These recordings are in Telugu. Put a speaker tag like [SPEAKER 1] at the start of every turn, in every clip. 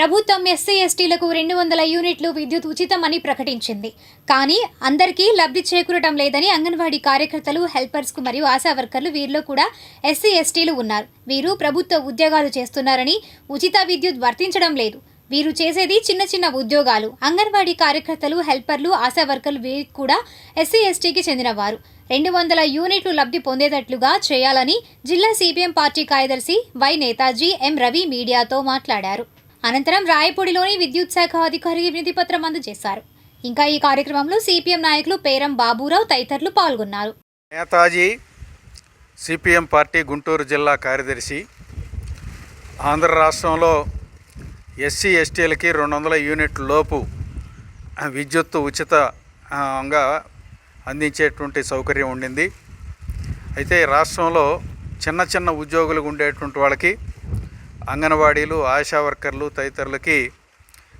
[SPEAKER 1] ప్రభుత్వం ఎస్సీ ఎస్టీలకు రెండు వందల యూనిట్లు విద్యుత్ ఉచితమని ప్రకటించింది. కానీ అందరికీ లబ్ధి చేకూరటం లేదని అంగన్వాడీ కార్యకర్తలు హెల్పర్స్కు మరియు ఆశా వర్కర్లు వీరిలో కూడా ఎస్సీ ఎస్టీలు ఉన్నారు. వీరు ప్రభుత్వ ఉద్యోగాలు చేస్తున్నారని ఉచిత విద్యుత్ వర్తించడం లేదు. వీరు చేసేది చిన్న చిన్న ఉద్యోగాలు. అంగన్వాడీ కార్యకర్తలు హెల్పర్లు ఆశా వర్కర్లు వీరు కూడా ఎస్సీ ఎస్టీకి చెందినవారు. రెండు వందల యూనిట్లు లబ్ధి పొందేటట్లుగా చేయాలని జిల్లా సిపిఎం పార్టీ కార్యదర్శి వై నేతాజీ ఎం రవి మీడియాతో మాట్లాడారు. అనంతరం రాయపూడిలోని విద్యుత్ శాఖ అధికారికి వినతిపత్రం అందజేశారు. ఇంకా ఈ కార్యక్రమంలో సిపిఎం నాయకులు పేరం బాబురావు తదితరులు పాల్గొన్నారు.
[SPEAKER 2] నేతాజీ సిపిఎం పార్టీ గుంటూరు జిల్లా కార్యదర్శి ఆంధ్ర రాష్ట్రంలో ఎస్సీ ఎస్టీలకి రెండు వందల యూనిట్ల లోపు విద్యుత్ విద్యుత్తు ఉచితంగా అందించేటువంటి సౌకర్యం ఉండింది. అయితే రాష్ట్రంలో చిన్న చిన్న ఉద్యోగులు ఉండేటువంటి వాళ్ళకి అంగన్వాడీలు ఆశా వర్కర్లు తదితరులకి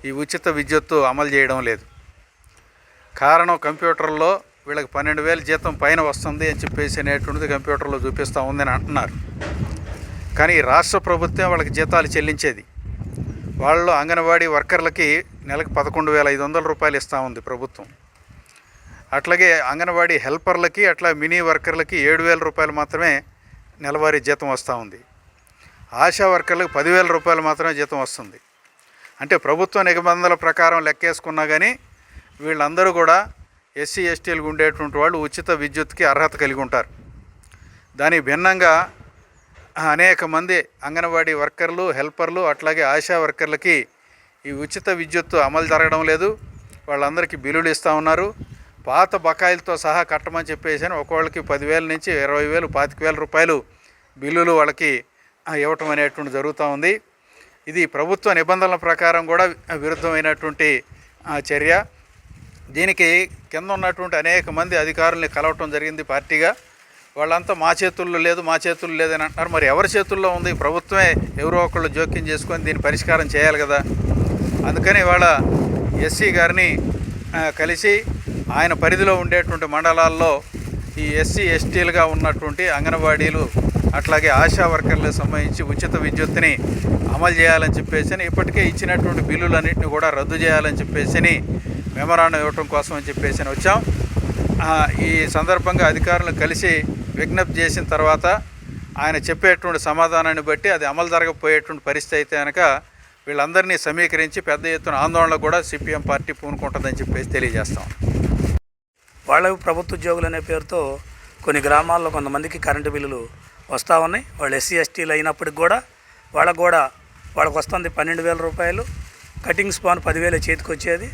[SPEAKER 2] ఈ ఉచిత విద్యుత్తు అమలు చేయడం లేదు. కారణం కంప్యూటర్లో వీళ్ళకి పన్నెండు వేల జీతం పైన వస్తుంది అని చెప్పేసి అనేటువంటిది కంప్యూటర్లో చూపిస్తూ ఉందని అంటున్నారు. కానీ రాష్ట్ర ప్రభుత్వం వాళ్ళకి జీతాలు చెల్లించేది. వాళ్ళు అంగన్వాడీ వర్కర్లకి నెలకు పదకొండు వేల ఐదు వందల రూపాయలు ఇస్తూ ఉంది ప్రభుత్వం. అట్లాగే అంగన్వాడీ హెల్పర్లకి అట్లా మినీ వర్కర్లకి ఏడు వేల రూపాయలు మాత్రమే నెలవారీ జీతం వస్తూ ఉంది. ఆశా వర్కర్లకు పదివేల రూపాయలు మాత్రమే జీతం వస్తుంది. అంటే ప్రభుత్వ నిబంధనల ప్రకారం లెక్కేసుకున్నా కానీ వీళ్ళందరూ కూడా ఎస్సీ ఎస్టీలకు ఉండేటువంటి వాళ్ళు ఉచిత విద్యుత్కి అర్హత కలిగి ఉంటారు. దానికి భిన్నంగా అనేక మంది అంగన్వాడీ వర్కర్లు హెల్పర్లు అట్లాగే ఆశా వర్కర్లకి ఈ ఉచిత విద్యుత్తు అమలు జరగడం లేదు. వాళ్ళందరికీ బిల్లులు ఇస్తూ ఉన్నారు. పాత బకాయిలతో సహా కట్టమని చెప్పేసి అని ఒక్కొక్కళ్ళకి పదివేల నుంచి ఇరవై వేలు పాతిక వేల రూపాయలు బిల్లులు వాళ్ళకి ఇవ్వటం అనేటువంటి జరుగుతూ ఉంది. ఇది ప్రభుత్వ నిబంధనల ప్రకారం కూడా విరుద్ధమైనటువంటి చర్య. దీనికి కింద ఉన్నటువంటి అనేక మంది అధికారుల్ని కలవటం జరిగింది పార్టీగా. వాళ్ళంతా మా చేతుల్లో లేదు మా చేతుల్లో లేదని అంటున్నారు. మరి ఎవరి చేతుల్లో ఉంది? ప్రభుత్వమే ఎవరో ఒకళ్ళు జోక్యం చేసుకొని దీన్ని పరిష్కారం చేయాలి కదా. అందుకని వాళ్ళ ఎస్సీ గారిని కలిసి ఆయన పరిధిలో ఉండేటువంటి మండలాల్లో ఈ ఎస్సీ ఎస్టీలుగా ఉన్నటువంటి అంగన్వాడీలు అట్లాగే ఆశా వర్కర్లకు సంబంధించి ఉచిత విద్యుత్తుని అమలు చేయాలని చెప్పేసి ఇప్పటికే ఇచ్చినటువంటి బిల్లులన్నింటినీ కూడా రద్దు చేయాలని చెప్పేసి మెమరాండం ఇవ్వటం కోసం అని చెప్పేసి వచ్చాం. ఈ సందర్భంగా అధికారులను కలిసి విజ్ఞప్తి చేసిన తర్వాత ఆయన చెప్పేటువంటి సమాధానాన్ని బట్టి అది అమలు జరగకపోయేటువంటి పరిస్థితి అయితే కనుక వీళ్ళందరినీ సమీకరించి పెద్ద ఎత్తున ఆందోళన కూడా సిపిఎం పార్టీ పూనుకుంటుందని చెప్పేసి తెలియజేస్తాం.
[SPEAKER 3] వాళ్ళకు ప్రభుత్వ ఉద్యోగులు అనే పేరుతో కొన్ని గ్రామాల్లో కొంతమందికి కరెంటు బిల్లులు వస్తూ ఉన్నాయి. వాళ్ళు ఎస్సీ ఎస్టీలు అయినప్పటికి కూడా వాళ్ళకు కూడా వాళ్ళకు వస్తుంది పన్నెండు వేల రూపాయలు. కటింగ్ స్పాన్ పదివేల చేతికి వచ్చేది.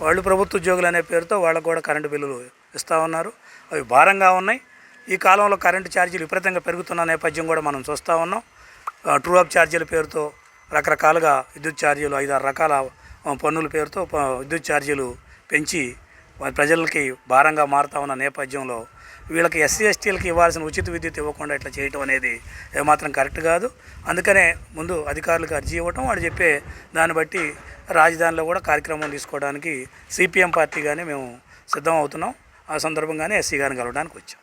[SPEAKER 3] వాళ్ళు ప్రభుత్వ ఉద్యోగులు అనే పేరుతో వాళ్ళకు కూడా కరెంటు బిల్లులు ఇస్తూ ఉన్నారు. అవి భారంగా ఉన్నాయి. ఈ కాలంలో కరెంటు ఛార్జీలు విపరీతంగా పెరుగుతున్న నేపథ్యం కూడా మనం చూస్తూ ఉన్నాం. ట్రూ అప్ ఛార్జీల పేరుతో రకరకాలుగా విద్యుత్ ఛార్జీలు ఐదారు రకాల పన్నుల పేరుతో ప- విద్యుత్ ఛార్జీలు పెంచి ప్రజలకి భారంగా మారుతా ఉన్న నేపథ్యంలో వీళ్ళకి ఎస్సీ ఎస్టీలకి ఇవ్వాల్సిన ఉచిత విద్యుత్ ఇవ్వకుండా ఇట్లా చేయటం అనేది ఏమాత్రం కరెక్ట్ కాదు. అందుకనే ముందు అధికారులకు అర్జీ ఇవ్వటం వాడు చెప్పే దాన్ని బట్టి రాజధానిలో కూడా కార్యక్రమం తీసుకోవడానికి సిపిఎం పార్టీగానే మేము సిద్ధం అవుతున్నాం. ఆ సందర్భంగానే ఎస్సీ గారిని కలవడానికి వచ్చాం.